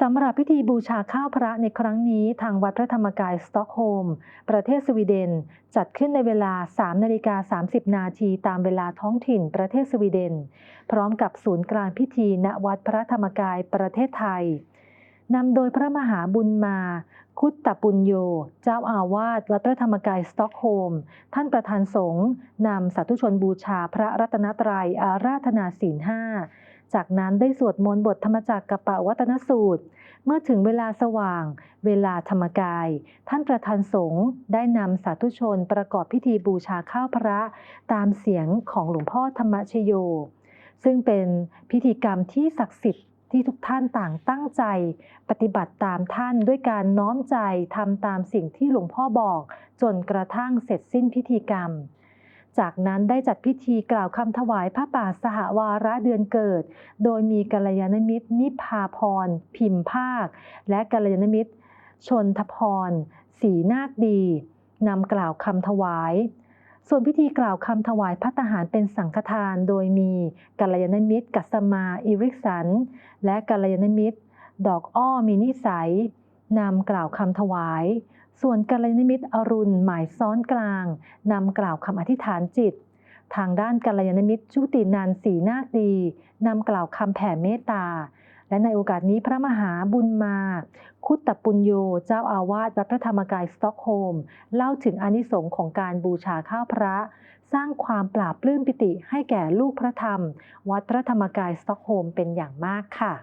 สำหรับพิธีบูชาข้าวพระในครั้งนี้ทางวัดพระธรรมกายสต็อกโฮล์มประเทศสวีเดน จัดขึ้นในเวลา 3 นาฬิกา 30 นาทีตามเวลาท้องถิ่นประเทศสวีเดน พร้อมกับศูนย์กลางพิธีณวัดพระธรรมกายประเทศไทยนำโดยพระมหาบุญมา คุตตปุญโย เจ้าอาวาสวัดพระธรรมกายสต็อกโฮล์มท่านประธานสงฆ์นำสาธุชนบูชาพระรัตนตรัยอาราธนาศีลห้า จากนั้นได้สวดมนต์บทธรรมจักรกปะวัตนสูตร เมื่อถึงเวลาสว่าง เวลาธรรมกาย ท่านประธานสงฆ์ได้นำสาธุชนประกอบพิธีบูชาข้าวพระ ตามเสียงของหลวงพ่อธรรมชโย ซึ่งเป็นพิธีกรรมที่ศักดิ์สิทธิ์ที่ทุกท่านต่างตั้งใจ ปฏิบัติตามท่านด้วยการน้อมใจทำตามสิ่งที่หลวงพ่อบอก จนกระทั่งเสร็จสิ้นพิธีกรรม จากนั้นได้จัดพิธีกล่าวคำถวายพระป่าสหวาระเดือนเกิด โดยมีกัลยาณมิตร นิพาพร พิมพ์ภาค และกัลยาณมิตร ชนทพรศรีนาคดีนำกล่าวคำถวาย ส่วนพิธีกล่าวคำถวายพัตหารเป็นสังฆทาน โดยมีกัลยาณมิตร กัสมา อิริกสัน และกัลยาณมิตร ดอกอ้อมีนิสัยนำกล่าวคำถวาย ส่วนกัลยาณมิตรอรุณหมายซ้อนกลางนำกล่าวคำอธิษฐานจิต ทางด้านกัลยาณมิตรชุตินันท์ศรีนาคดีนำกล่าวคำแผ่เมตตา และในโอกาสนี้พระมหาบุญมา คุตตปุญโยเจ้าอาวาสวัดพระธรรมกายสต็อกโฮล์มเล่าถึงอนิสงส์ของการบูชาข้าวพระ สร้างความปราบปลื้มปิติให้แก่ลูกพระธรรม วัดพระธรรมกายสต็อกโฮล์มเป็นอย่างมากค่ะ